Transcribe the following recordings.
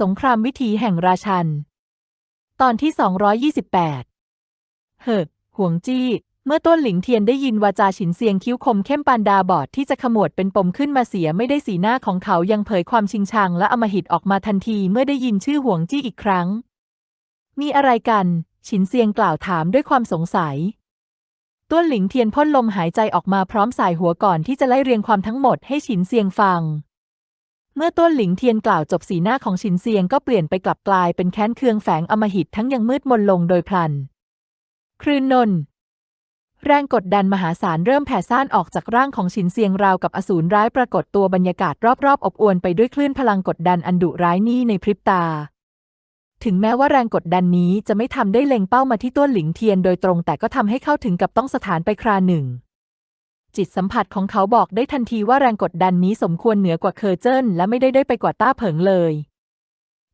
สงครามวิถีแห่งราชัน ตอนที่ 228 เฮ้อห่วงจี้ เมื่อต้นหลิงเทียนได้ยินวาจาฉินเซียงคิ้วคมเข้มปานดาบอดที่จะขมวดเป็นปมขึ้นมาเสียไม่ได้สีหน้าของเขายังเผยความชิงชังและอมหิตออกมาทันทีเมื่อได้ยินชื่อห่วงจี้อีกครั้ง มีอะไรกัน ฉินเซียงกล่าวถามด้วยความสงสัยต้นหลิงเทียนพ่นลมหายใจออกมาพร้อมสายหัวก่อนที่จะไล่เรียงความทั้งหมดให้ฉินเซียงฟัง เมื่อต้นหลิงเทียนกล่าวจบสีหน้าของฉินเซียงก็เปลี่ยนไปกลับกลายเป็นแค้นเคืองแฝงอมหิตทั้งยังมืดมนลงโดยพลันครืนนน์แรงกดดันมหาศาลเริ่มแผ่ซ่านออกจากร่างของฉินเซียงราวกับอสูรร้ายปรากฏตัวบรรยากาศรอบๆอบอวลไปด้วยคลื่นพลังกดดันอันดุร้ายนี้ในพริบตา ถึงแม้ว่าแรงกดดันนี้จะไม่ทำได้เล็งเป้ามาที่ต้นหลิงเทียนโดยตรงแต่ก็ทำให้เข้าถึงกับต้องสถานไปคราหนึ่ง จิตสัมผัสของเขาบอกได้ทันทีว่าแรงกดดันนี้สมควรเหนือกว่าเคอร์เจิ้นและไม่ได้ได้อยไปกว่าต้าเผิงเลย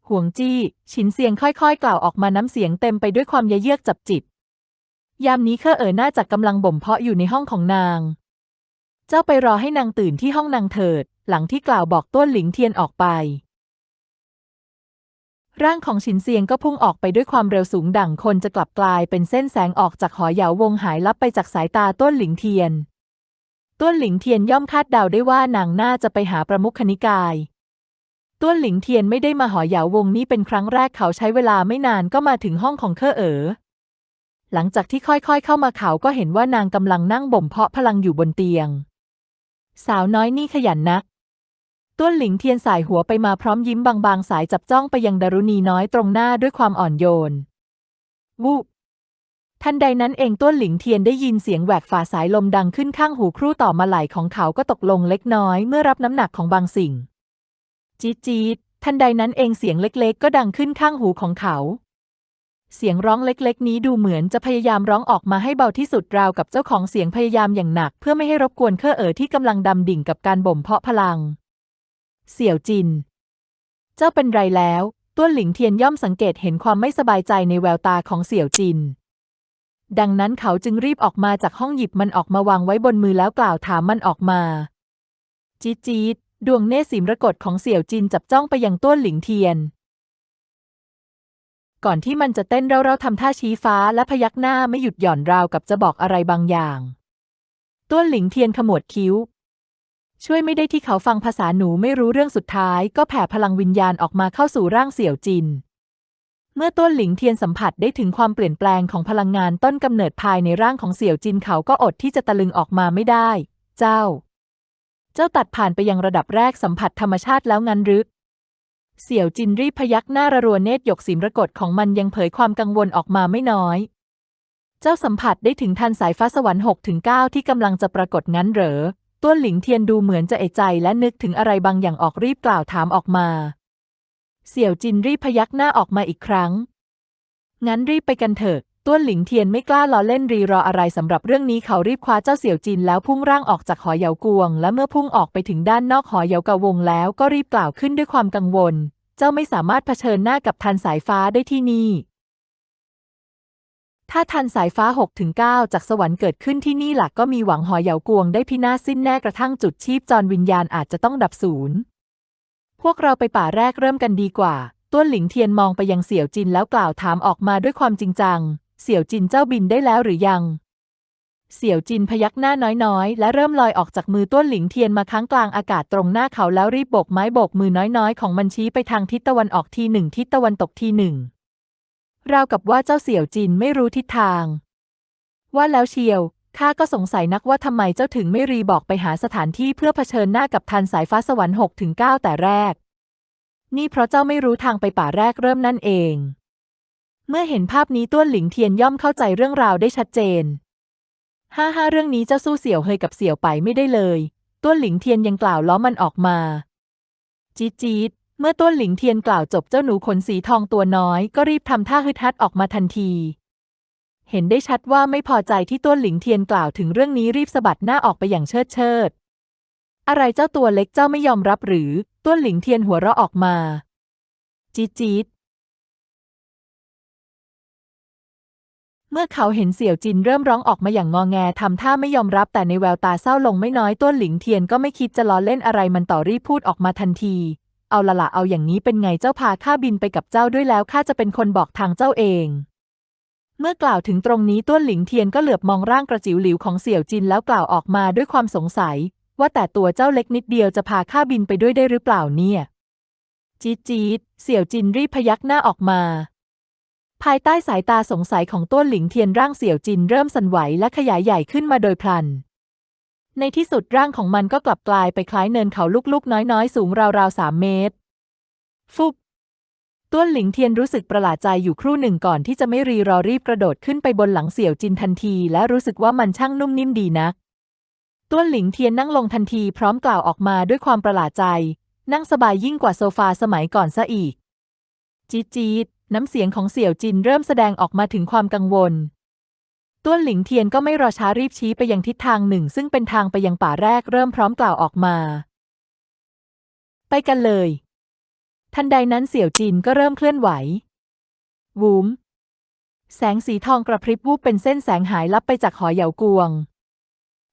ห่วงจี้ฉินเซียงค่อยๆ กล่าวออกมาน้ำเสียงเต็มไปด้วยความเยือกจับจิต ยามนี้เคอเอ๋อน่าจะกำลังบ่มเพาะอยู่ในห้องของนาง เจ้าไปรอให้นางตื่นที่ห้องนางเถิด หลังที่กล่าวบอกต้นหลิงเทียนออกไป ร่างของฉินเซียงก็พุ่งออกไปด้วยความเร็วสูงดั่งคนจะกลับกลายเป็นเส้นแสงออกจากหอเหยาวงหายลับไปจากสายตาต้นหลิงเทียน ต้นหลิงเทียนย่อมคาดเดาได้ว่านางน่าจะไปหาประมุขนิกายต้นหลิงเทียนไม่ได้มาหอเหยาวงนี้เป็นครั้งแรกเขาใช้เวลาไม่นานก็มาถึงห้องของเคอเอ๋อหลังจากที่ค่อยๆ เข้ามาเขาก็เห็นว่านางกำลังนั่งบ่มเพาะพลังอยู่บนเตียง สาวน้อยนี่ขยันนัก ต้นหลิงเทียนสายหัวไปมาพร้อมยิ้มบางๆ สายจับจ้องไปยังดารุณีน้อยตรงหน้าด้วยความอ่อนโยนวูบ ทันใดนั้นเองต้นหลิงเทียนได้ยินเสียงแหวกฝ่าสายลมดังขึ้นข้างหูครู่ต่อมาไหลของเขาก็ตกลงเล็กน้อยเมื่อรับน้ำหนักของบางสิ่ง จี๊ดจี๊ดทันใดนั้นเองเสียงเล็กๆ ก็ดังขึ้นข้างหูของเขา เสียงร้องเล็กๆ นี้ดูเหมือนจะพยายามร้องออกมาให้เบาที่สุดราวกับเจ้าของเสียงพยายามอย่างหนัก เพื่อไม่ให้รบกวนเครือเอ๋อที่กำลังดำดิ่งกับการบ่มเพาะพลัง เสี่ยวจิน เจ้าเป็นไรแล้ว ต้วนหลิงเทียนย่อมสังเกตเห็นความไม่สบายใจในแววตาของเสี่ยวจิน ดังนั้นเขาจึงรีบออกมาจากห้องหยิบมันออกมาวางไว้บนมือแล้วกล่าวถามมันออกมา จี๊ดจีดดวงเนสีมรกตของเสี่ยวจินจับจ้องไปยังต้วนหลิงเทียน ก่อนที่มันจะเต้นเร่าๆทำท่าชี้ฟ้าและพยักหน้าไม่หยุดหย่อนราวกับจะบอกอะไรบางอย่าง ต้วนหลิงเทียนขมวดคิ้ว ช่วยไม่ได้ที่เขาฟังภาษาหนูไม่รู้เรื่องสุดท้าย ก็แผ่พลังวิญญาณออกมาเข้าสู่ร่างเสี่ยวจิน เมื่อต้นหลิงเทียนสัมผัสได้ถึงความเปลี่ยนแปลงของพลังงานต้นกำเนิดภายในร่างของเสี่ยวจินเขาก็อดที่จะตะลึงออกมาไม่ได้ เจ้า เจ้าตัดผ่านไปยังระดับแรกสัมผัสธรรมชาติแล้วงั้นหรือเสี่ยวจินรีบพยักหน้าระรัวเนตรหยกสีมรกตของมันยังเผยความกังวลออกมาไม่น้อย เจ้าสัมผัสได้ถึงทันสายฟ้าสวรรค์6ถึง9ที่กำลังจะปรากฏงั้นเหรอต้วนหลิงเทียนดูเหมือนจะเอใจและนึกถึงอะไรบางอย่างออกรีบกล่าวถามออกมา เสี่ยวจินรีพยักหน้าออกมาอีกครั้ง งั้นรีบไปกันเถอะ ต้วนหลิงเทียนไม่กล้าล้อเล่นรีรออะไรสำหรับเรื่องนี้เขารีบคว้าเจ้าเสี่ยวจินแล้วพุ่งร่างออกจากหอเหยากวง และเมื่อพุ่งออกไปถึงด้านนอกหอเหยากวงแล้วก็รีบกล่าวขึ้นด้วยความกังวล เจ้าไม่สามารถเผชิญหน้ากับทันสายฟ้าได้ที่นี่ ถ้าทันสายฟ้า6ถึง9จากสวรรค์เกิดขึ้นที่นี่หลักก็มีหวังหอเหยากวงได้พินาศสิ้นแน่กระทั่งจุดชีพจรวิญญาณอาจจะต้องดับศูนย์ พวกเราไปป่าแรกเริ่มกันดีกว่า ต้วนหลิงเทียนมองไปยังเสี่ยวจินแล้วกล่าวถามออกมาด้วยความจริงจัง เสี่ยวจินเจ้าบินได้แล้วหรือยัง เสี่ยวจินพยักหน้าน้อยๆ และเริ่มลอยออกจากมือต้วนหลิงเทียนมาค้างกลางอากาศตรงหน้าเขาแล้วรีบโบกไม้โบกมือน้อยๆ ของมันชี้ไปทางทิศตะวันออกทีหนึ่งทิศตะวันตกทีหนึ่ง ราวกับว่าเจ้าเสี่ยวจินไม่รู้ทิศทาง ว่าแล้วเชียว ข้าก็สงสัยนักว่าทำไมเจ้าถึงไม่รีบอกไปหาสถานที่เพื่อเผชิญหน้ากับทันสายฟ้าสวรรค์6ถึง9แต่แรก นี่เพราะเจ้าไม่รู้ทางไปป่าแรกเริ่มนั่นเอง เมื่อเห็นภาพนี้ต้วนหลิงเทียนย่อมเข้าใจเรื่องราวได้ชัดเจนห้าห้าเรื่องนี้เจ้าสู้เสี่ยวเฮยกับเสี่ยวไปไม่ได้เลย ต้วนหลิงเทียนยังกล่าวล้อมันออกมา จี๊ดจี๊ดเมื่อต้วนหลิงเทียนกล่าวจบเจ้าหนูขนสีทองตัวน้อย ก็รีบทำท่าฮึดฮัดออกมาทันที เห็นได้ชัดว่าไม่พอใจที่ต้วนหลิงเทียนกล่าวถึงเรื่องนี้รีบสะบัดหน้าออกไปอย่างเชิดเชิด อะไรเจ้าตัวเล็กเจ้าไม่ยอมรับหรือ ต้วนหลิงเทียนหัวเราะออกมา จี๊ดจี๊ดเมื่อเขาเห็นเสี่ยวจินเริ่มร้องออกมาอย่างงอแงทำท่าไม่ยอมรับแต่ในแววตาเศร้าลงไม่น้อยต้นหลิงเทียนก็ไม่คิดจะล้อเล่นอะไรมันต่อรีบพูดออกมาทันที เอาละละเอาอย่างนี้เป็นไงเจ้าพาข้าบินไปกับเจ้าด้วยแล้วข้าจะเป็นคนบอกทางเจ้าเอง เมื่อกล่าวถึงตรงนี้ต้วนหลิงเทียนก็เหลือบมองร่างกระจิ๋วหลิวของเสี่ยวจินแล้วกล่าวออกมาด้วยความสงสัย ว่าแต่ตัวเจ้าเล็กนิดเดียวจะพาข้าบินไปด้วยได้หรือเปล่าเนี่ยจี๊ดจี๊ดเสี่ยวจินรีบพยักหน้าออกมา ภายใต้สายตาสงสัยของต้วนหลิงเทียนร่างเสี่ยวจินเริ่มสั่นไหวและขยายใหญ่ขึ้นมาโดยพลัน ในที่สุดร่างของมันก็กลับกลายไปคล้ายเนินเขาลูกๆ น้อยๆ สูงราวๆสามเมตร ฟุบ ต้วนหลิงเทียนรู้สึกประหลาดใจอยู่ครู่หนึ่งก่อนที่จะไม่รีรอรีบกระโดดขึ้นไปบนหลังเสี่ยวจินทันที และรู้สึกว่ามันช่างนุ่มนิ่มดีนักต้วนหลิงเทียนนั่งลงทันทีพร้อมกล่าวออกมาด้วยความประหลาดใจ นั่งสบายยิ่งกว่าโซฟาสมัยก่อนซะอีก จี๊ดจีดน้ำเสียงของเสี่ยวจินเริ่มแสดงออกมาถึงความกังวลต้วนหลิงเทียนก็ไม่รอช้ารีบชี้ไปยังทิศทางหนึ่ง ซึ่งเป็นทางไปยังป่าแรกเริ่มพร้อมกล่าวออกมา ไปกันเลย ทันใดนั้นเสี่ยวจินก็เริ่มเคลื่อนไหววูม แสงสีทองกระพริบวูบเป็นเส้นแสงหายลับไปจากหอเหยากวง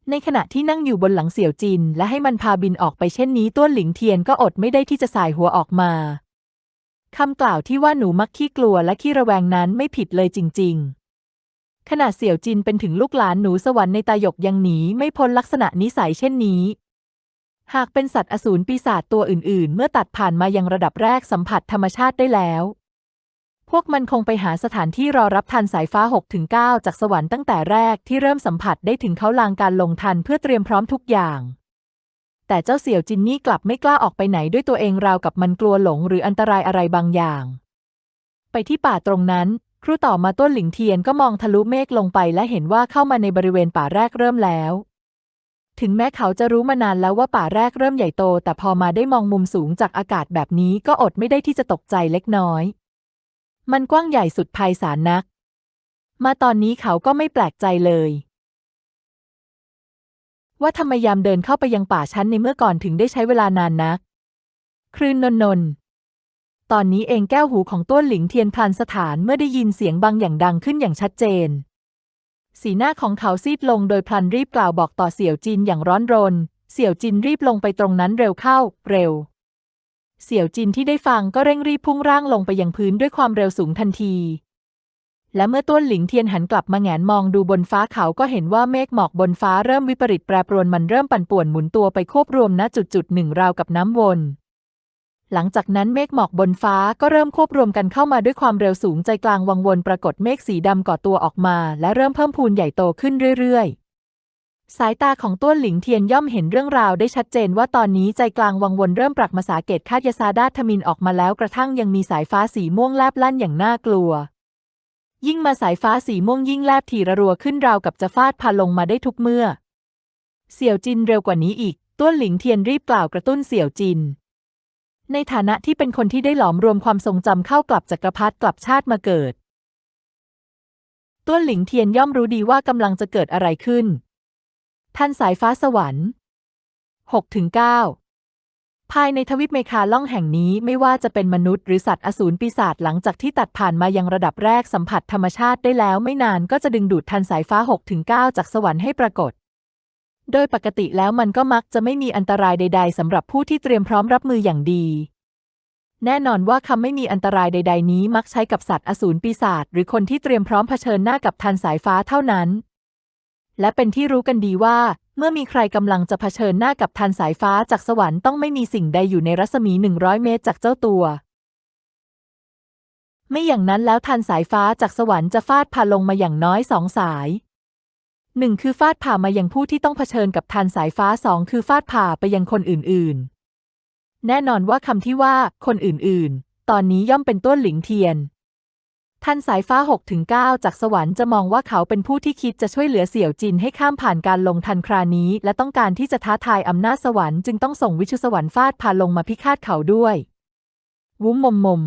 ในขณะที่นั่งอยู่บนหลังเสี่ยวจิน และให้มันพาบินออกไปเช่นนี้ต้วนหลิงเทียนก็อดไม่ได้ที่จะสายหัวออกมาคำกล่าวที่ว่าหนูมักขี้กลัวและขี้ระแวงนั้นไม่ผิดเลยจริง ๆ ขณะเสี่ยวจินเป็นถึงลูกหลานหนูสวรรค์ในตายกยังหนีไม่พ้นลักษณะนิสัยเช่นนี้ หากเป็นสัตว์อสูรปีศาจตัวอื่น ๆ เมื่อตัดผ่านมายังระดับแรกสัมผัสธรรมชาติได้แล้ว พวกมันคงไปหาสถานที่รอรับทันสายฟ้า 6-9 จากสวรรค์ตั้งแต่แรกที่เริ่มสัมผัสได้ถึงเขาลางการลงทันเพื่อเตรียมพร้อมทุกอย่าง แต่เจ้าเสี่ยวจินนี่กลับไม่กล้าออกไปไหนด้วยตัวเองราวกับมันกลัวหลงหรืออันตรายอะไรบางอย่าง ไปที่ป่าตรงนั้นครูต่อมาต้นหลิงเทียนก็มองทะลุเมฆลงไปและเห็นว่าเข้ามาในบริเวณป่าแรกเริ่มแล้ว ถึงแม้เขาจะรู้มานานแล้วว่าป่าแรกเริ่มใหญ่โต แต่พอมาได้มองมุมสูงจากอากาศแบบนี้ก็อดไม่ได้ที่จะตกใจเล็กน้อย มันกว้างใหญ่สุดไพศาลนัก มาตอนนี้เขาก็ไม่แปลกใจเลย ว่าทำไมยามเดินเข้าไปยังป่าชั้นในเมื่อก่อนถึงได้ใช้เวลานานนักครืนนนนตอนนี้เองแก้วหูของต้วนหลิงเทียนพลันสถานเมื่อได้ยินเสียงบางอย่างดังขึ้นอย่างชัดเจน สีหน้าของเขาซีดลงโดยพลันรีบกล่าวบอกต่อเสี่ยวจินอย่างร้อนรน เสี่ยวจินรีบลงไปตรงนั้นเร็วเข้า เร็ว เสี่ยวจินที่ได้ฟังก็เร่งรีบพุ่งร่างลงไปยังพื้นด้วยความเร็วสูงทันที และเมื่อต้วนหลิงเทียนหันกลับมาแงนมองดูบนฟ้าเขาก็เห็นว่าเมฆหมอกบนฟ้าเริ่มวิปริตแปรปรวนมันเริ่มปั่นป่วนหมุนตัวไปควบรวมณจุดจุดหนึ่งราวกับน้ำวน หลังจากนั้นเมฆหมอกบนฟ้าก็เริ่มควบรวมกันเข้ามาด้วยความเร็วสูงใจกลางวังวนปรากฏเมฆสีดำก่อตัวออกมา และเริ่มเพิ่มพูนใหญ่โตขึ้นเรื่อยๆ สายตาของต้วนหลิงเทียนย่อมเห็นเรื่องราวได้ชัดเจนว่าตอนนี้ใจกลางวังวนเริ่มปรักมาสาเกตคาดยาซาดาทมินออกมาแล้วกระทั่งยังมีสายฟ้าสีม่วงแลบลั่นอย่างน่ากลัว ยิ่งมาสายฟ้าสีม่วงยิ่งแลบถีระรัวขึ้นราวกับจะฟาดพาลงมาได้ทุกเมื่อ เสี่ยวจินเร็วกว่านี้อีกต้วนหลิงเทียนรีบกล่าวกระตุ้นเสี่ยวจิน ในฐานะที่เป็นคนที่ได้หลอมรวมความทรงจำเข้ากลับจักรพรรดิกลับชาติมาเกิด ต้วนหลิงเทียนย่อมรู้ดีว่ากำลังจะเกิดอะไรขึ้น ท่านสายฟ้าสวรรค์6-9ภายในทวิปเมคาล่องแห่งนี้ไม่ว่าจะเป็นมนุษย์หรือสัตว์อสูรปีศาจหลังจากที่ตัดผ่านมายังระดับแรกสัมผัสธรรมชาติได้แล้วไม่นานก็จะดึงดูดทันสายฟ้า6-9จากสวรรค์ให้ปรากฏ โดยปกติแล้วมันก็มักจะไม่มีอันตรายใด ๆสำหรับผู้ที่เตรียมพร้อมรับมืออย่างดี แน่นอนว่าคำไม่มีอันตรายใด ๆ นี้มักใช้กับสัตว์อสูรปีศาจหรือคนที่เตรียมพร้อมเผชิญหน้ากับทันสายฟ้าเท่านั้น และเป็นที่รู้กันดีว่า เมื่อมีใครกำลังจะเผชิญหน้ากับทันสายฟ้าจากสวรรค์ต้องไม่มีสิ่งใดอยู่ในรัศมี 100 เมตรจากเจ้าตัว ไม่อย่างนั้นแล้วทันสายฟ้าจากสวรรค์จะฟาดผ่าลงมาอย่างน้อยสองสาย หนึ่งคือฟาดผ่ามายังผู้ที่ต้องเผชิญกับทันสายฟ้าสองคือฟาดผ่าไปยังคนอื่นๆ แน่นอนว่าคำที่ว่า คนอื่นๆ ตอนนี้ย่อมเป็นต้นหลิงเทียนท่านสายฟ้า6-9จากสวรรค์จะมองว่าเขาเป็นผู้ที่คิดจะช่วยเหลือเสี่ยวจินให้ข้ามผ่านการลงทันครานี้ และต้องการที่จะท้าทายอำนาจสวรรค์จึงต้องส่งวิชุสวรรค์ฟาดพาลงมาพิฆาตเขาด้วย วุ้มมมมม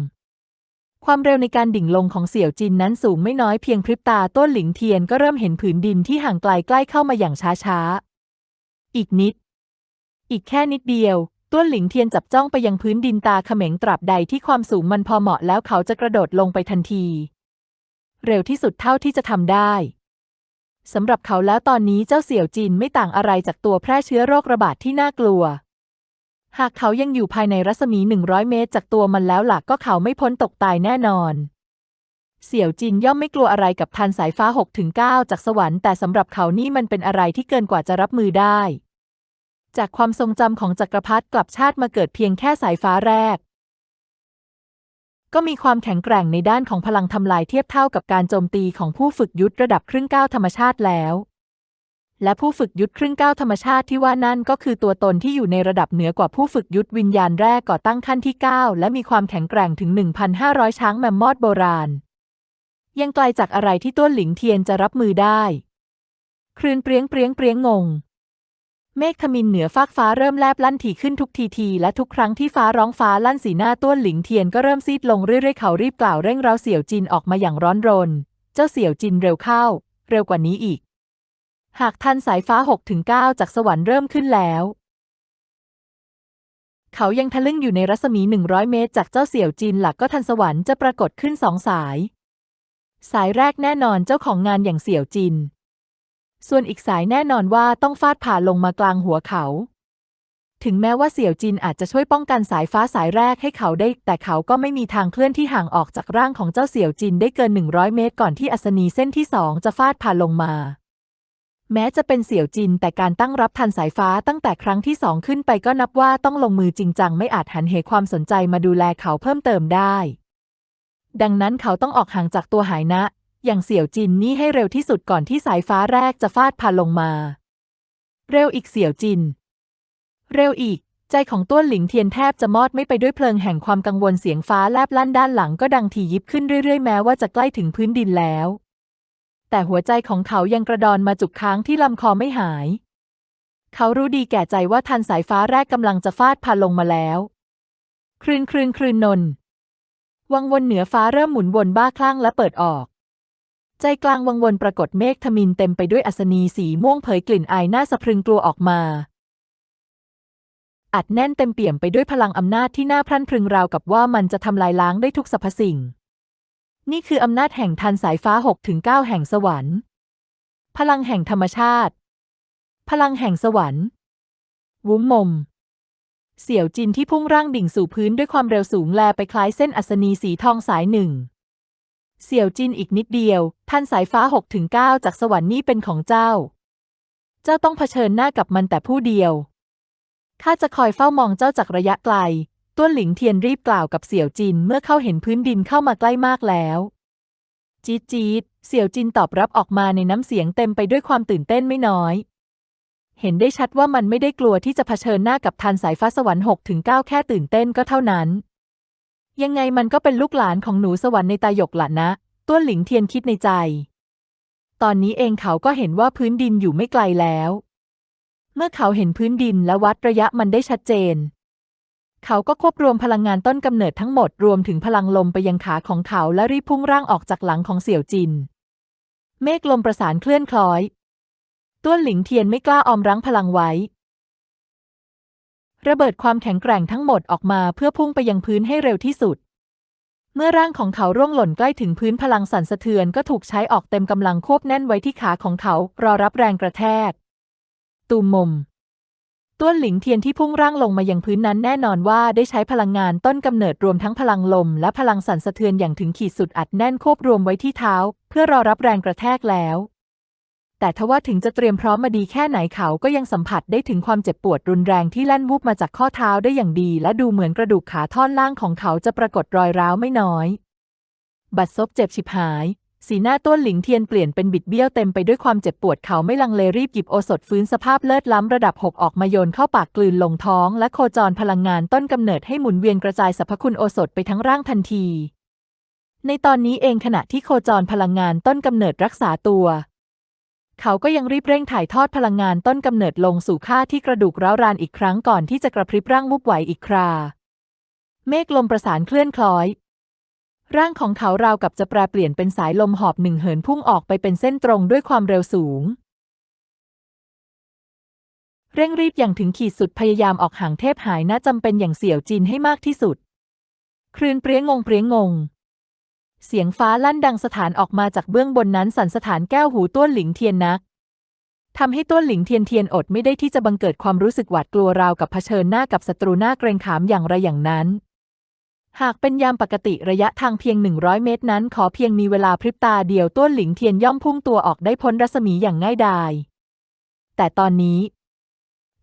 ความเร็วในการดิ่งลงของเสี่ยวจินนั้นสูงไม่น้อยเพียงพริบตาต้นหลิงเทียนก็เริ่มเห็นผืนดินที่ห่างไกลใกล้เข้ามาอย่างช้าๆ อีกนิด อีกแค่นิดเดียว ต้นหลิงเทียนจับจ้องไปยังพื้นดินตาเขม็งตราบใดที่ความสูงมันพอเหมาะแล้วเขาจะกระโดดลงไปทันที เร็วที่สุดเท่าที่จะทำได้สำหรับเขาแล้วตอนนี้เจ้าเสี่ยวจินไม่ต่างอะไรจากตัวแพร่เชื้อโรคระบาดที่น่ากลัว หากเขายังอยู่ภายในรัศมี 100 เมตร จากตัวมันแล้วหลักก็เขาไม่พ้นตกตายแน่นอน เสี่ยวจินย่อมไม่กลัวอะไรกับทันสายฟ้า 6-9 จากสวรรค์แต่สำหรับเขานี่มันเป็นอะไรที่เกินกว่าจะรับมือได้ จากความทรงจำของจักรพรรดิกลับชาติมาเกิดเพียงแค่สายฟ้าแรก ก็มีความแข็งแกร่งในด้านของพลังทำลายเทียบเท่ากับการโจมตีของผู้ฝึกยุทธระดับครึ่งก้าวธรรมชาติแล้ว และผู้ฝึกยุทธครึ่งก้าวธรรมชาติที่ว่านั่นก็คือตัวตนที่อยู่ในระดับเหนือกว่าผู้ฝึกยุทธวิญญาณแรกก่อตั้งขั้นที่ 9 และมีความแข็งแกร่งถึง 1,500 ช้างแมมมอดโบราณ ยังไกลจากอะไรที่ต้นหลิงเทียนจะรับมือได้ครืนเปรียงเปรียงเปรียงงง เมฆทมินเหนือฟากฟ้าเริ่มแลบลั่นถี่ขึ้นทุกทีที และทุกครั้งที่ฟ้าร้องฟ้าลั่นสีหน้าต้วนหลิงเทียนก็เริ่มซีดลงเรื่อยๆเขารีบกล่าวเร่งเร้าเสี่ยวจินออกมาอย่างร้อนรน เจ้าเสี่ยวจินเร็วเข้า เร็วกว่านี้อีก หากทันสายฟ้า6ถึง9จากสวรรค์เริ่มขึ้นแล้ว เขายังทะลึ่งอยู่ในรัศมี 100 เมตร จากเจ้าเสี่ยวจินหลักก็ทันสวรรค์จะปรากฏขึ้นสองสาย สายแรกแน่นอนเจ้าของงานอย่างเสี่ยวจิน ส่วนอีกสายแน่นอนว่าต้องฟาดผ่าลงมากลางหัวเขา ถึงแม้ว่าเสี่ยวจินอาจจะช่วยป้องกันสายฟ้าสายแรกให้เขาได้ แต่เขาก็ไม่มีทางเคลื่อนที่ห่างออกจากร่างของเจ้าเสี่ยวจินได้เกิน 100 เมตร ก่อนที่อัศนีเส้นที่สองจะฟาดผ่าลงมา แม้จะเป็นเสี่ยวจินแต่การตั้งรับทันสายฟ้าตั้งแต่ครั้งที่สองขึ้นไปก็นับว่าต้องลงมือจริงจังไม่อาจหันเหความสนใจมาดูแลเขาเพิ่มเติมได้ ดังนั้นเขาต้องออกห่างจากตัวหายนะ อย่างเสี่ยวจินนี่ให้เร็วที่สุดก่อนที่สายฟ้าแรกจะฟาดผ่าลงมา เร็วอีกเสี่ยวจิน เร็วอีก ใจของต้วนหลิงเทียนแทบจะมอดไม่ไปด้วยเพลิงแห่งความกังวลเสียงฟ้าแลบลั่นด้านหลังก็ดังถี่ยิบขึ้นเรื่อยๆแม้ว่าจะใกล้ถึงพื้นดินแล้ว แต่หัวใจของเขายังกระดอนมาจุกค้างที่ลำคอไม่หาย เขารู้ดีแก่ใจว่าทันสายฟ้าแรกกำลังจะฟาดผ่าลงมาแล้วครืนครืนครืนนน วังวนเหนือฟ้าเริ่มหมุนวนบ้าคลั่งและเปิดออก ใจกลางวังวนปรากฏเมฆทมินเต็มไปด้วยอัศนีสีม่วงเผยกลิ่นอายน่าสะพรึงกลัวออกมา อัดแน่นเต็มเปี่ยมไปด้วยพลังอำนาจที่น่าพรั่นพรึงราวกับว่ามันจะทำลายล้างได้ทุกสรรพสิ่ง นี่คืออำนาจแห่งทันสายฟ้า6ถึง9แห่งสวรรค์ พลังแห่งธรรมชาติ พลังแห่งสวรรค์ วุ้มมม เสี่ยวจินที่พุ่งร่างดิ่งสู่พื้นด้วยความเร็วสูงแลไปคล้ายเส้นอัศนีสีทองสายหนึ่ง เสี่ยวจินอีกนิดเดียวท่านสายฟ้า6ถึง9จากสวรรค์นี่เป็นของเจ้า เจ้าต้องเผชิญหน้ากับมันแต่ผู้เดียวข้าจะคอยเฝ้ามองเจ้าจากระยะไกล ต้วนหลิงเทียนรีบกล่าวกับเสี่ยวจินเมื่อเข้าเห็นพื้นดินเข้ามาใกล้มากแล้วจี๊ดจี๊ดเสี่ยวจินตอบรับออกมาในน้ำเสียงเต็มไปด้วยความตื่นเต้นไม่น้อย เห็นได้ชัดว่ามันไม่ได้กลัวที่จะเผชิญหน้ากับทันสายฟ้าสวรรค์6ถึง9แค่ตื่นเต้นก็เท่านั้น ยังไงมันก็เป็นลูกหลานของหนูสวรรค์ในตาหยกหละนะ ต้วนหลิงเทียนคิดในใจ ตอนนี้เองเขาก็เห็นว่าพื้นดินอยู่ไม่ไกลแล้ว เมื่อเขาเห็นพื้นดินและวัดระยะมันได้ชัดเจน เขาก็ควบรวมพลังงานต้นกำเนิดทั้งหมดรวมถึงพลังลมไปยังขาของเขาและรีบพุ่งร่างออกจากหลังของเสี่ยวจิน เมฆลมประสานเคลื่อนคล้อย ต้วนหลิงเทียนไม่กล้าออมรั้งพลังไว้ ระเบิดความแข็งแกร่งทั้งหมดออกมาเพื่อพุ่งไปยังพื้นให้เร็วที่สุด เมื่อร่างของเขาร่วงหล่นใกล้ถึงพื้นพลังสั่นสะเทือนก็ถูกใช้ออกเต็มกำลังควบแน่นไว้ที่ขาของเขารอรับแรงกระแทก ตูมมม ต้วนหลิงเทียนที่พุ่งร่างลงมายังพื้นนั้นแน่นอนว่าได้ใช้พลังงานต้นกำเนิดรวมทั้งพลังลม และพลังสั่นสะเทือนอย่างถึงขีดสุดอัดแน่นควบรวมไว้ที่เท้า เพื่อรอรับแรงกระแทกแล้ว แต่ทว่าถึงจะเตรียมพร้อมมาดีแค่ไหนเขาก็ยังสัมผัสได้ถึงความเจ็บปวดรุนแรงที่แล่นวูบมาจากข้อเท้าได้อย่างดี และดูเหมือนกระดูกขาท่อนล่างของเขาจะปรากฏรอยร้าวไม่น้อย บัดซบเจ็บฉิบหาย สีหน้าต้นหลิงเทียนเปลี่ยนเป็นบิดเบี้ยวเต็มไปด้วยความเจ็บปวดเขาไม่ลังเลรีบหยิบโอสถฟื้นสภาพเลิศล้ำระดับ 6 ออกมาโยนเข้าปากกลืนลงท้อง และโคจรพลังงานต้นกำเนิดให้หมุนเวียนกระจายสรรพคุณโอสถไปทั้งร่างทันที ในตอนนี้เองขณะที่โคจรพลังงานต้นกำเนิดรักษาตัว เขาก็ยังรีบเร่งถ่ายทอดพลังงานต้นกำเนิดลงสู่ค่าที่กระดูกร้าวรานอีกครั้งก่อนที่จะกระพริบร่างวุบไหวอีกครา เมฆลมประสานเคลื่อนคล้อย ร่างของเขาราวกับจะแปรเปลี่ยนเป็นสายลมหอบหนึ่งเหินพุ่งออกไปเป็นเส้นตรงด้วยความเร็วสูง เร่งรีบอย่างถึงขีดสุดพยายามออกห่างเทพหายน่าจำเป็นอย่างเสี่ยวจินให้มากที่สุดครืนเปรี้ยงงงเปรี้ยงงง เสียงฟ้าลั่นดังสถานออกมาจากเบื้องบนนั้นสันสถานแก้วหูต้วนหลิงเทียนนักทำให้ต้วนหลิงเทียนเทียนอดไม่ได้ที่จะบังเกิดความรู้สึกหวาดกลัวราวกับเผชิญหน้ากับศัตรูหน้าเกรงขามอย่างไรอย่างนั้น หากเป็นยามปกติระยะทางเพียง 100 เมตรนั้น ขอเพียงมีเวลาพริบตาเดียวต้วนหลิงเทียนย่อมพุ่งตัวออกได้พ้นรัศมีอย่างง่ายดายแต่ตอนนี้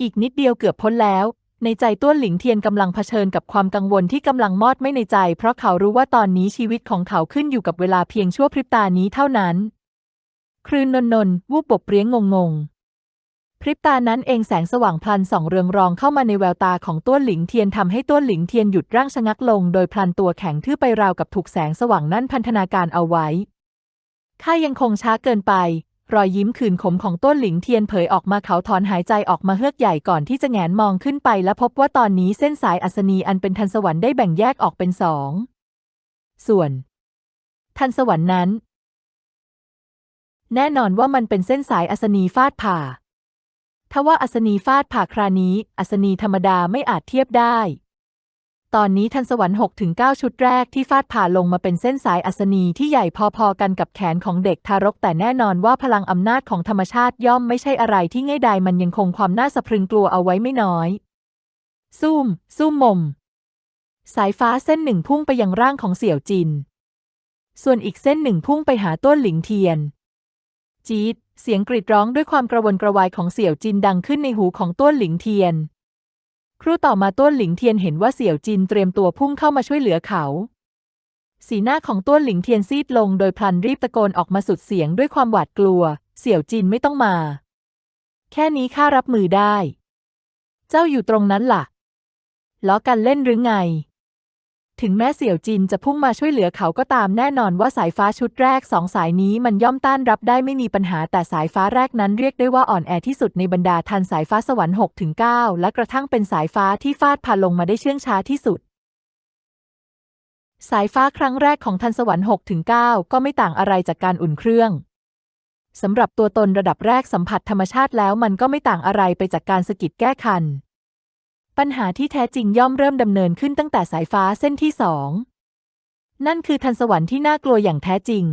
อีกนิดเดียวเกือบพ้นแล้ว ในใจต้วนหลิงเทียนกำลังเผชิญกับความกังวลที่กำลังมอดไม่ในใจ เพราะเขารู้ว่าตอนนี้ชีวิตของเขาขึ้นอยู่กับเวลาเพียงชั่วพริบตานี้เท่านั้น ครืนนนนนวูบปบเปรี้ยงงงง พริบตานั้นเองแสงสว่างพลันส่องเรืองรองเข้ามาในแววตาของต้วนหลิงเทียนทำให้ต้วนหลิงเทียนหยุดร่างชะงักลง โดยพลันตัวแข็งทื่อไปราวกับถูกแสงสว่างนั่นพันธนาการเอาไว้ ข้ายังคงช้าเกินไป รอยยิ้มขื่นขมของต้นหลิงเทียนเผยออกมาเขาถอนหายใจออกมาเฮือกใหญ่ก่อนที่จะแงนมองขึ้นไป และพบว่าตอนนี้เส้นสายอัศนีอันเป็นทันสวรรค์ได้แบ่งแยกออกเป็นสองส่วน ทันสวรรค์นั้น แน่นอนว่ามันเป็นเส้นสายอัศนีฟาดผ่า ทว่าอัศนีฟาดผ่าครานี้ อัศนีธรรมดาไม่อาจเทียบได้ ตอนนี้ทันสวรรค์6ถึง9ชุดแรกที่ฟาดผ่าลงมาเป็นเส้นสายอัศนีที่ใหญ่พอๆกันกับแขนของเด็กทารกแต่แน่นอนว่าพลังอำนาจของธรรมชาติย่อมไม่ใช่อะไรที่ง่ายดายมันยังคงความน่าสะพรึงกลัวเอาไว้ไม่น้อย ซุ่มซุ่มมม สายฟ้าเส้นหนึ่งพุ่งไปยังร่างของเสี่ยวจิน ส่วนอีกเส้นหนึ่งพุ่งไปหาต้นหลิงเทียน จี๊ด เสียงกรีดร้องด้วยความกระวนกระวายของเสี่ยวจินดังขึ้นในหูของต้วนหลิงเทียน ครู่ต่อมาต้วนหลิงเทียนเห็นว่าเสี่ยวจินเตรียมตัวพุ่งเข้ามาช่วยเหลือเขา สีหน้าของต้วนหลิงเทียนซีดลงโดยพลันรีบตะโกนออกมาสุดเสียงด้วยความหวาดกลัว เสี่ยวจินไม่ต้องมา แค่นี้ข้ารับมือได้ เจ้าอยู่ตรงนั้นล่ะล้อกันเล่นหรือไง ถึงแม้เสี่ยวจินจะพุ่งมาช่วยเหลือเขาก็ตามแน่นอนว่าสายฟ้าชุดแรกสองสายนี้มันย่อมต้านรับได้ไม่มีปัญหาแต่สายฟ้าแรกนั้นเรียกได้ว่าอ่อนแอที่สุดในบรรดาทันสายฟ้าสวรรค์6ถึง9และกระทั่งเป็นสายฟ้าที่ฟาดผ่าลงมาได้เชื่องช้าที่สุด สายฟ้าครั้งแรกของทันสวรรค์6ถึง9ก็ไม่ต่างอะไรจากการอุ่นเครื่องสำหรับตัวตนระดับแรกสัมผัสธรรมชาติแล้วมันก็ไม่ต่างอะไรไปจากการสกิดแก้คัน ปัญหาที่แท้จริงย่อมเริ่มดำเนินขึ้นตั้งแต่สายฟ้าเส้นที่สองนั่นคือทันสวรรค์ที่น่ากลัวอย่างแท้จริง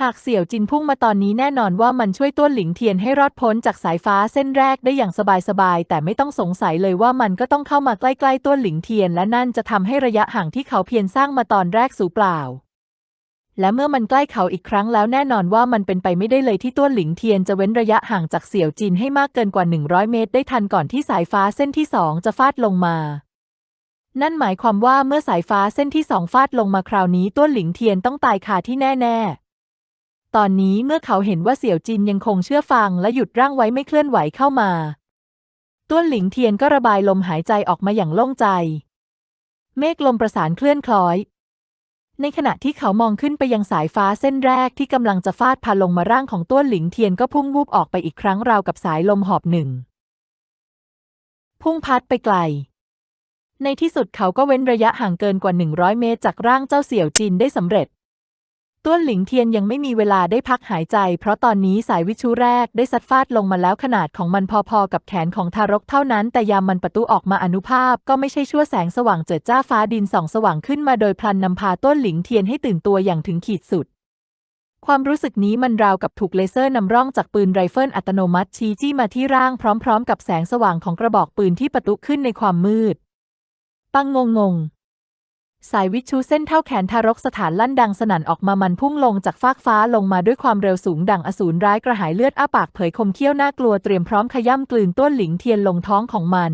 หากเสี่ยวจินพุ่งมาตอนนี้แน่นอนว่ามันช่วยต้วนหลิงเทียนให้รอดพ้นจากสายฟ้าเส้นแรกได้อย่างสบายๆ แต่ไม่ต้องสงสัยเลยว่ามันก็ต้องเข้ามาใกล้ๆต้วนหลิงเทียน และนั่นจะทำให้ระยะห่างที่เขาเพียรสร้างมาตอนแรกสูญเปล่า และเมื่อมันใกล้เขาอีกครั้งแล้วแน่นอนว่ามันเป็นไปไม่ได้เลยที่ต้วนหลิงเทียนจะเว้นระยะห่างจากเสี่ยวจินให้มากเกินกว่า 100 เมตร ได้ทันก่อนที่สายฟ้าเส้นที่สองจะฟาดลงมา นั่นหมายความว่าเมื่อสายฟ้าเส้นที่สองฟาดลงมาคราวนี้ต้วนหลิงเทียนต้องตายคาที่แน่ๆ ตอนนี้เมื่อเขาเห็นว่าเสี่ยวจินยังคงเชื่อฟังและหยุดร่างไว้ไม่เคลื่อนไหวเข้ามาต้วนหลิงเทียนก็ระบายลมหายใจออกมาอย่างโล่งใจ เมฆลมประสานเคลื่อนคล้อย ในขณะที่เขามองขึ้นไปยังสายฟ้าเส้นแรกที่กำลังจะฟาดพาลงมาร่างของต้วนหลิงเทียนก็พุ่งวูบออกไปอีกครั้งราวกับสายลมหอบหนึ่ง พุ่งพัดไปไกล ในที่สุดเขาก็เว้นระยะห่างเกินกว่า 100 เมตรจากร่างเจ้าเสี่ยวจินได้สำเร็จ ต้วนหลิงเทียนยังไม่มีเวลาได้พักหายใจ เพราะตอนนี้สายวิชุแรกได้ซัดฟาดลงมาแล้วขนาดของมันพอๆ กับแขนของทารกเท่านั้น แต่ยามมันประตูออกมาอนุภาพ ก็ไม่ใช่ชั่วแสงสว่างเจิดจ้าฟ้าดินส่องสว่างขึ้นมาโดยพลันนำพาต้นหลิงเทียนให้ตื่นตัวอย่างถึงขีดสุดความรู้สึกนี้มันราวกับถูกเลเซอร์นำร่องจากปืนไรเฟิลอัตโนมัติชี้จี้มาที่ร่างพร้อม ๆ กับแสงสว่างของกระบอกปืนที่ประตุขึ้นในความมืด ปังงงง สายวิทยุเส้นเท่าแขนทารกสถานลั่นดังสนั่นออกมามันพุ่งลงจากฟากฟ้าลงมาด้วยความเร็วสูงดังอสูรร้ายกระหายเลือดอ้าปากเผยคมเขี้ยวน่ากลัวเตรียมพร้อมขย่ำกลืนต้นหลิงเทียนลงท้องของมัน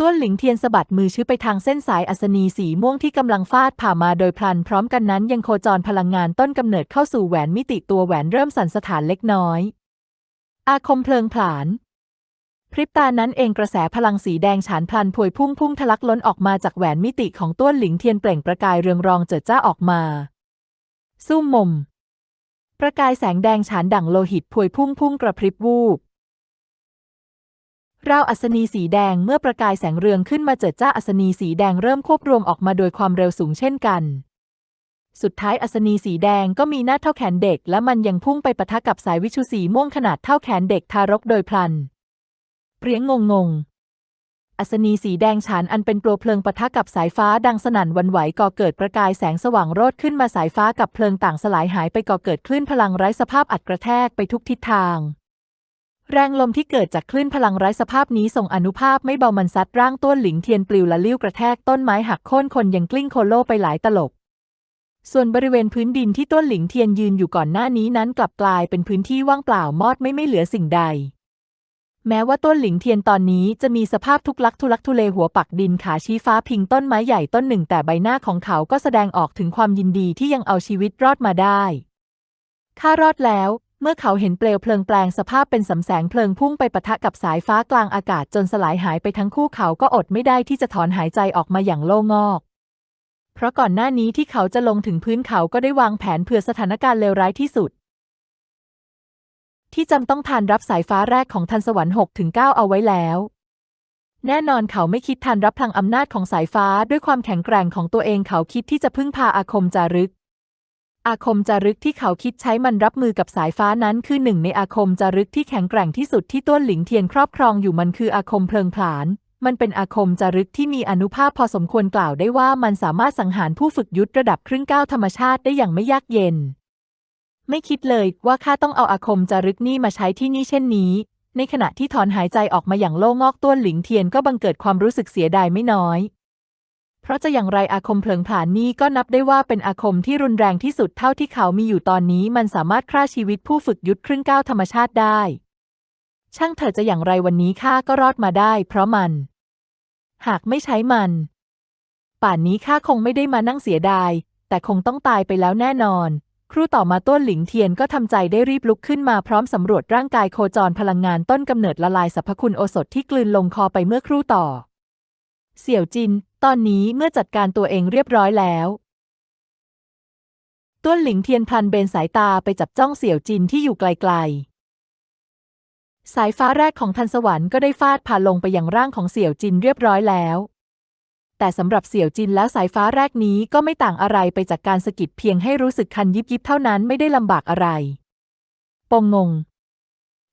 ต้นหลิงเทียนสะบัดมือชื้อไปทางเส้นสายอัศนีสีม่วงที่กำลังฟาดผ่ามาโดยพลันพร้อมกันนั้นยังโคจรพลังงานต้นกำเนิดเข้าสู่แหวนมิติตัวแหวนเริ่มสั่นสถานเล็กน้อย อาคมเพลิงผลาญ พริบตานั้นเองกระแสพลังสีแดงฉานพลันพวยพุ่งพุ่งทะลักล้นออกมาจากแหวนมิติของต้วนหลิงเทียนเปล่งประกายเรืองรองเจิดจ้าออกมา สู้มม ประกายแสงแดงฉานดั่งโลหิตพวยพุ่งพุ่งกระพริบวูบราวอัศนีสีแดงเมื่อประกายแสงเรืองขึ้นมาเจิดจ้าอัศนีสีแดงเริ่มควบรวมออกมาโดยความเร็วสูงเช่นกัน สุดท้ายอัศนีสีแดงก็มีหน้าเท่าแขนเด็ก และมันยังพุ่งไปปะทะกับสายวิชุสีม่วงขนาดเท่าแขนเด็กทารกโดยพลัน เปรียงงงงอัศนีสีแดงฉานอันเป็นโปรเพลิงปะทะกับสายฟ้าดังสนั่นวันไหวก่อเกิดประกายแสงสว่างโรดขึ้นมาสายฟ้ากับเพลิงต่างสลายหายไปก่อเกิดคลื่นพลังไร้สภาพอัดกระแทกไปทุกทิศทาง แรงลมที่เกิดจากคลื่นพลังไร้สภาพนี้ส่งอนุภาพไม่เบามันซัดร่างต้นหลิงเทียนปลิวละลิ้วกระแทกต้นไม้หักโค่นคนยังกลิ้งโคโลไปหลายตลบ ส่วนบริเวณพื้นดินที่ต้นหลิงเทียนยืนอยู่ก่อนหน้านี้นั้นกลับกลายเป็นพื้นที่ว่างเปล่ามอดไม่ไม่เหลือสิ่งใด แม้ว่าต้นหลิงเทียนตอนนี้จะมีสภาพทุกลักทุลักทุเลหัวปักดินขาชี้ฟ้าพิงต้นไม้ใหญ่ต้นหนึ่งแต่ใบหน้าของเขาก็แสดงออกถึงความยินดีที่ยังเอาชีวิตรอดมาได้ข้ารอดแล้ว เมื่อเขาเห็นเปลวเพลิงแปลงสภาพเป็นสำแสงเพลิงพุ่งไปปะทะกับสายฟ้ากลางอากาศจนสลายหายไปทั้งคู่เขาก็อดไม่ได้ที่จะถอนหายใจออกมาอย่างโล่งอก เพราะก่อนหน้านี้ที่เขาจะลงถึงพื้นเขาก็ได้วางแผนเผื่อสถานการณ์เลวร้ายที่สุด ที่จำต้องทานรับสายฟ้าแรกของทันสวรรค์6ถึง9เอาไว้แล้ว แน่นอนเขาไม่คิดทันรับพลังอำนาจของสายฟ้าด้วยความแข็งแกร่งของตัวเองเขาคิดที่จะพึ่งพาอาคมจารึก อาคมจารึกที่เขาคิดใช้มันรับมือกับสายฟ้านั้นคือหนึ่งในอาคมจารึกที่แข็งแกร่งที่สุดที่ต้นหลิงเทียนครอบครองอยู่มันคืออาคมเพลิงผลาญมันเป็นอาคมจารึกที่มีอนุภาพพอสมควรกล่าวได้ว่ามันสามารถสังหารผู้ฝึกยุทธระดับครึ่งก้าวธรรมชาติได้อย่างไม่ยากเย็น ไม่คิดเลยว่าข้าต้องเอาอาคมจารึกนี่มาใช้ที่นี่เช่นนี้ ในขณะที่ถอนหายใจออกมาอย่างโล่งอกต้วนหลิงเทียนก็บังเกิดความรู้สึกเสียดายไม่น้อย เพราะจะอย่างไรอาคมเพลิงผลาญนี่ก็นับได้ว่าเป็นอาคมที่รุนแรงที่สุดเท่าที่เขามีอยู่ตอนนี้มันสามารถฆ่าชีวิตผู้ฝึกยุทธครึ่งก้าวธรรมชาติได้ ช่างเถอะจะอย่างไรวันนี้ข้าก็รอดมาได้ เพราะมัน หากไม่ใช้มัน ป่านนี้ข้าคงไม่ได้มานั่งเสียดาย แต่คงต้องตายไปแล้วแน่นอน ครู่ต่อมาต้นหลิงเทียนก็ทำใจได้รีบลุกขึ้นมาพร้อมสำรวจร่างกายโคจรพลังงานต้นกำเนิดละลายสรรพคุณโอสถที่กลืนลงคอไปเมื่อครู่ต่อ เสี่ยวจิน ตอนนี้เมื่อจัดการตัวเองเรียบร้อยแล้ว ต้นหลิงเทียนพลันเบนสายตาไปจับจ้องเสี่ยวจินที่อยู่ไกลๆ สายฟ้าแรกของทันสวรรค์ก็ได้ฟาดผ่านลงไปยังร่างของเสี่ยวจินเรียบร้อยแล้ว แต่สำหรับเสี่ยวจินแล้วสายฟ้าแรกนี้ก็ไม่ต่างอะไรไปจากการสะกิดเพียงให้รู้สึกคันยิบยิบเท่านั้นไม่ได้ลำบากอะไร ปงงง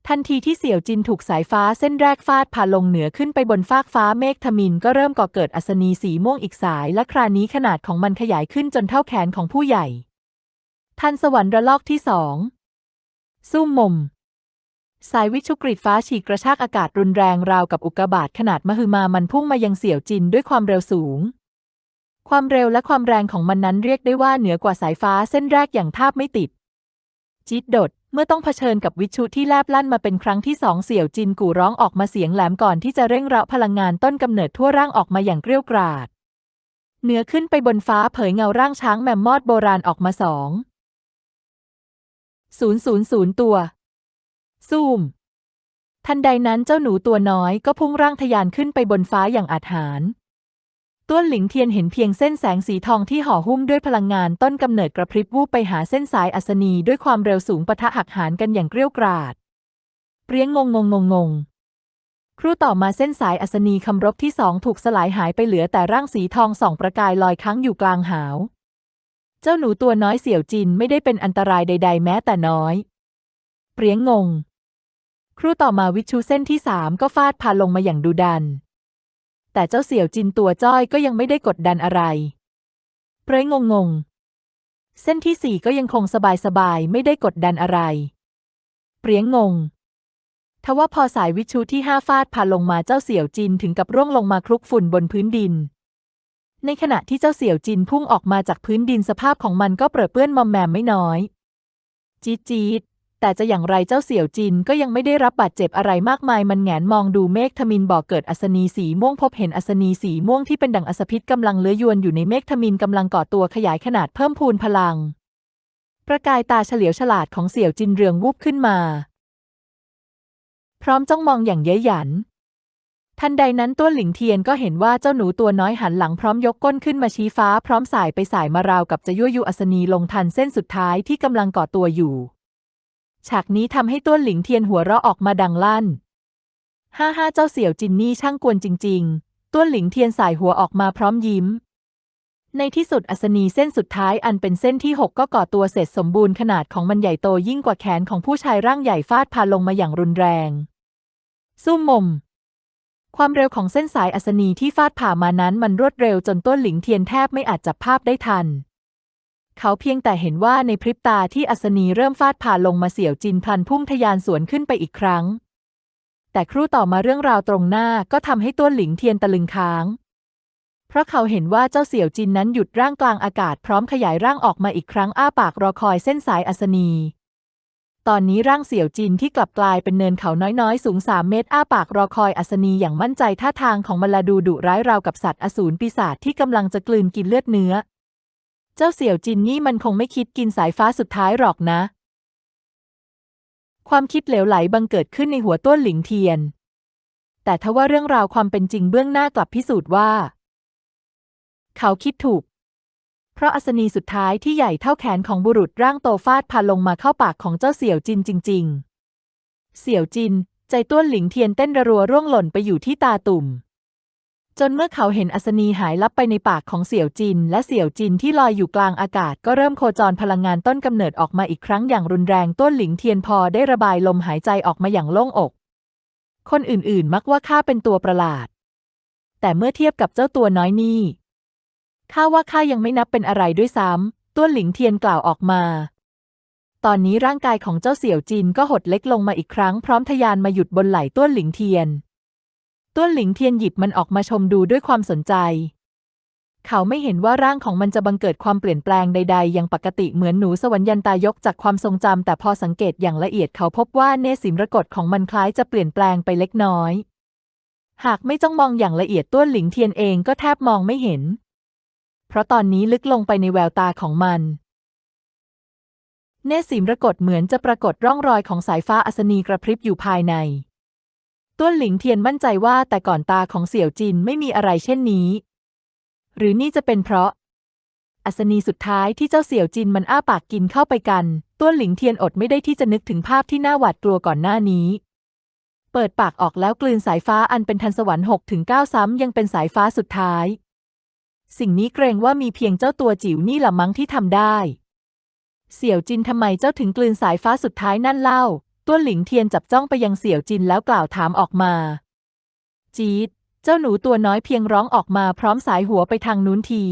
ทันทีที่เสี่ยวจินถูกสายฟ้าเส้นแรกฟาดผ่าลงเหนือขึ้นไปบนฟากฟ้าเมฆทมินก็เริ่มก่อเกิดอัศนีสีม่วงอีกสาย และคราวนี้ขนาดของมันขยายขึ้นจนเท่าแขนของผู้ใหญ่ ทันสวรรค์ระลอกที่สองสู้มม สายวิชุกรีดฟ้าฉีกกระชากอากาศรุนแรงราวกับอุกกาบาตขนาดมหึมามันพุ่งมายังเสี่ยวจินด้วยความเร็วสูง ความเร็วและความแรงของมันนั้นเรียกได้ว่าเหนือกว่าสายฟ้าเส้นแรกอย่างทาบไม่ติด จิตดดเมื่อต้องเผชิญกับวิชุที่แลบลั่นมาเป็นครั้งที่สองเสี่ยวจินกู่ร้องออกมาเสียงแหลมก่อนที่จะเร่งเร้าพลังงานต้นกำเนิดทั่วร่างออกมาอย่างเกรี้ยวกราดเหนือขึ้นไปบนฟ้าเผยเงาร่างช้างแมมมอดโบราณออกมาสองศูนย์ศูนย์ศูนย์ตัว ซูม ทันใดนั้นเจ้าหนูตัวน้อยก็พุ่งร่างทะยานขึ้นไปบนฟ้าอย่างอาถรรพ์ต้วนหลิงเทียนเห็นเพียงเส้นแสงสีทองที่ห่อหุ้มด้วยพลังงานต้นกำเนิดกระพริบวูบไปหาเส้นสายอัศนีด้วยความเร็วสูงปะทะหักหานกันอย่างเกรี้ยวกราด เปรี้ยงงงงงงงงครู่ต่อมาเส้นสายอัศนีคำรบที่สองถูกสลายหายไปเหลือแต่ร่างสีทองสองประกายลอยค้างอยู่กลางหาว เจ้าหนูตัวน้อยเสี่ยวจินไม่ได้เป็นอันตรายใด ๆ แม้แต่น้อย เปรี้ยงงง ครู่ต่อมาวิชูเส้นที่สามก็ฟาดพาลงมาอย่างดุดัน แต่เจ้าเสี่ยวจินตัวจ้อยก็ยังไม่ได้กดดันอะไร เปรียงงงงเส้นที่สี่ก็ยังคงสบายสบายไม่ได้กดดันอะไร เปรียงงง ทว่าพอสายวิชูที่ห้าฟาดพาลงมาเจ้าเสี่ยวจินถึงกับร่วงลงมาคลุกฝุ่นบนพื้นดิน ในขณะที่เจ้าเสี่ยวจินพุ่งออกมาจากพื้นดินสภาพของมันก็เปรอะเปื้อนมอมแมมไม่น้อย จี๊ดจี๊ด แต่จะอย่างไรเจ้าเสี่ยวจินก็ยังไม่ได้รับบาดเจ็บอะไรมากมายมันแงนมองดูเมฆทมินบอกเกิดอัศนีสีม่วงพบเห็นอัศนีสีม่วงที่เป็นดังอสพิษกำลังเลื้อยยวนอยู่ในเมฆทมินกำลังก่อตัวขยายขนาดเพิ่มพูนพลัง ประกายตาเฉลียวฉลาดของเสี่ยวจินเรืองวูบขึ้นมา พร้อมจ้องมองอย่างเย้ยหยัน ทันใดนั้นต้วหลิงเทียนก็เห็นว่าเจ้าหนูตัวน้อยหันหลังพร้อมยกก้นขึ้นมาชี้ฟ้า พร้อมสายไปสายมาราวกับจะยั่วยุอัศนีลงทันเส้นสุดท้ายที่กำลังก่อตัวอยู่ ฉากนี้ทำให้ต้วนหลิงเทียนหัวเราะออกมาดังลั่น ฮ่าฮ่าเจ้าเสี่ยวจินนี่ช่างกวนจริง ๆ ต้วนหลิงเทียนสายหัวออกมาพร้อมยิ้ม ในที่สุดอัศนีเส้นสุดท้ายอันเป็นเส้นที่หกก็ก่อตัวเสร็จสมบูรณ์ขนาดของมันใหญ่โตยิ่งกว่าแขนของผู้ชายร่างใหญ่ฟาดพาลงมาอย่างรุนแรงซุ่มมมความเร็วของเส้นสายอัศนีที่ฟาดผ่ามานั้นมันรวดเร็วจนต้นหลิงเทียนแทบไม่อาจจับภาพได้ทัน เขาเพียงแต่เห็นว่าในพริบตาที่อัศนีเริ่มฟาดผ่าลงมาเสี่ยวจินพลันพุ่งทะยานสวนขึ้นไปอีกครั้ง แต่ครู่ต่อมาเรื่องราวตรงหน้าก็ทำให้ต้วหลิงเทียนตะลึงค้าง เพราะเขาเห็นว่าเจ้าเสี่ยวจินนั้นหยุดร่างกลางอากาศพร้อมขยายร่างออกมาอีกครั้งอ้าปากรอคอยเส้นสายอัศนี ตอนนี้ร่างเสี่ยวจินที่กลับกลายเป็นเนินเขาน้อยๆ สูงสามเมตร อ้าปากรอคอยอัศนีอย่างมั่นใจท่าทางของมันละดูดุร้ายราวกับสัตว์อสูรปีศาจที่กำลังจะกลืนกินเลือดเนื้อ เจ้าเสี่ยวจินนี่มันคงไม่คิดกินสายฟ้าสุดท้ายหรอกนะ ความคิดเหลวไหลบังเกิดขึ้นในหัวต้นหลิงเทียน แต่ทว่าเรื่องราวความเป็นจริงเบื้องหน้ากลับพิสูจน์ว่า เขาคิดถูก เพราะอัศนีสุดท้ายที่ใหญ่เท่าแขนของบุรุษร่างโตฟาดพาลงมาเข้าปากของเจ้าเสี่ยวจินจริง ๆ เสี่ยวจิน ใจต้วนหลิงเทียนเต้นระรัวร่วงหล่นไปอยู่ที่ตาตุ่ม จนเมื่อเขาเห็นอัศนีหายลับไปในปากของเสี่ยวจิน และเสี่ยวจินที่ลอยอยู่กลางอากาศ ก็เริ่มโคจรพลังงานต้นกำเนิดออกมาอีกครั้งอย่างรุนแรงต้นหลิงเทียนพอได้ระบายลมหายใจออกมาอย่างโล่งอก คนอื่นๆ มักว่าข้าเป็นตัวประหลาด แต่เมื่อเทียบกับเจ้าตัวน้อยนี่ข้าว่าข้ายังไม่นับเป็นอะไรด้วยซ้ำต้วนหลิงเทียนกล่าวออกมา ตอนนี้ร่างกายของเจ้าเสี่ยวจินก็หดเล็กลงมาอีกครั้งพร้อมทะยานมาหยุดบนไหล่ต้วนหลิงเทียน ต้วนหลิงเทียนหยิบมันออกมาชมดูด้วยความสนใจ เขาไม่เห็นว่าร่างของมันจะบังเกิดความเปลี่ยนแปลงใด ๆ อย่างปกติเหมือนหนูสวรรยันตายกจากความทรงจำแต่พอสังเกตอย่างละเอียดเขาพบว่าเนสิมรกตของมันคล้ายจะเปลี่ยนแปลงไปเล็กน้อย หากไม่จ้องมองอย่างละเอียดต้วนหลิงเทียนเองก็แทบมองไม่เห็น เพราะตอนนี้ลึกลงไปในแววตาของมันเนสิมรกตเหมือนจะปรากฏร่องรอยของสายฟ้าอัศนีกระพริบอยู่ภายใน ต้วนหลิงเทียนมั่นใจว่าแต่ก่อนตาของเสี่ยวจินไม่มีอะไรเช่นนี้ หรือนี่จะเป็นเพราะ อัศนีสุดท้ายที่เจ้าเสี่ยวจินมันอ้าปากกินเข้าไปกัน ต้วนหลิงเทียนอดไม่ได้ที่จะนึกถึงภาพที่น่าหวาดกลัวก่อนหน้านี้ เปิดปากออกแล้วกลืนสายฟ้าอันเป็นทันสวรรค์หกถึงเก้าซ้ำยังเป็นสายฟ้าสุดท้าย สิ่งนี้เกรงว่ามีเพียงเจ้าตัวจิ๋วนี่ละมั้งที่ทำได้ เสี่ยวจินทำไมเจ้าถึงกลืนสายฟ้าสุดท้ายนั่นเล่า ต้วหลิงเทียนจับจ้องไปยังเสี่ยวจินแล้วกล่าวถามออกมา จี๊ด เจ้าหนูตัวน้อยเพียงร้องออกมาพร้อมสายหัวไปทางนู้นที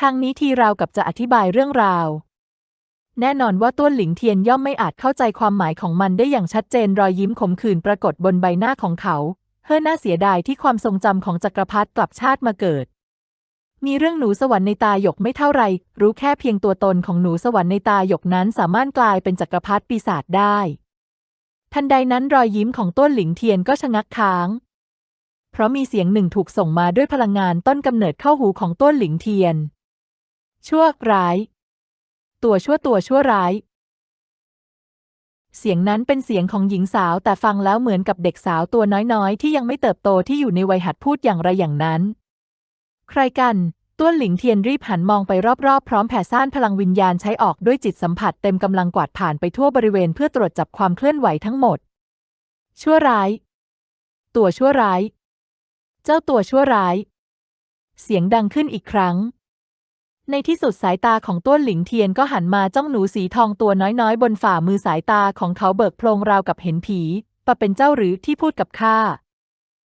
ทางนี้ทีราวกับจะอธิบายเรื่องราว แน่นอนว่าต้วหลิงเทียนย่อมไม่อาจเข้าใจความหมายของมันได้อย่างชัดเจนรอยยิ้มขมขื่นปรากฏบนใบหน้าของเขา เฮ้อน่าเสียดายที่ความทรงจำของจักรพรรดิกลับชาติมาเกิด มีเรื่องหนูสวรรค์ในตาหยกไม่เท่าไร รู้แค่เพียงตัวตนของหนูสวรรค์ในตาหยกนั้นสามารถกลายเป็นจักรพรรดิปีศาจได้ ทันใดนั้นรอยยิ้มของต้นหลิงเทียนก็ชะงักค้าง เพราะมีเสียงหนึ่งถูกส่งมาด้วยพลังงานต้นกำเนิดเข้าหูของต้นหลิงเทียน ชั่วร้าย ตัวชั่วตัวชั่วร้าย เสียงนั้นเป็นเสียงของหญิงสาวแต่ฟังแล้วเหมือนกับเด็กสาวตัวน้อยๆ ที่ยังไม่เติบโตที่อยู่ในวัยหัดพูดอย่างไรอย่างนั้น ใครกัน ต้วนหลิงเทียนรีบหันมองไปรอบๆ พร้อมแผ่ซ่านพลังวิญญาณใช้ออกด้วยจิตสัมผัสเต็มกำลังกวาดผ่านไปทั่วบริเวณเพื่อตรวจจับความเคลื่อนไหวทั้งหมด ชั่วร้าย ตัวชั่วร้าย เจ้าตัวชั่วร้าย เสียงดังขึ้นอีกครั้ง ในที่สุดสายตาของต้วนหลิงเทียนก็หันมาจ้องหนูสีทองตัวน้อยๆ บนฝ่ามือสายตาของเขาเบิกโพลงราวกับเห็นผีปะเป็นเจ้าหรือที่พูดกับข้า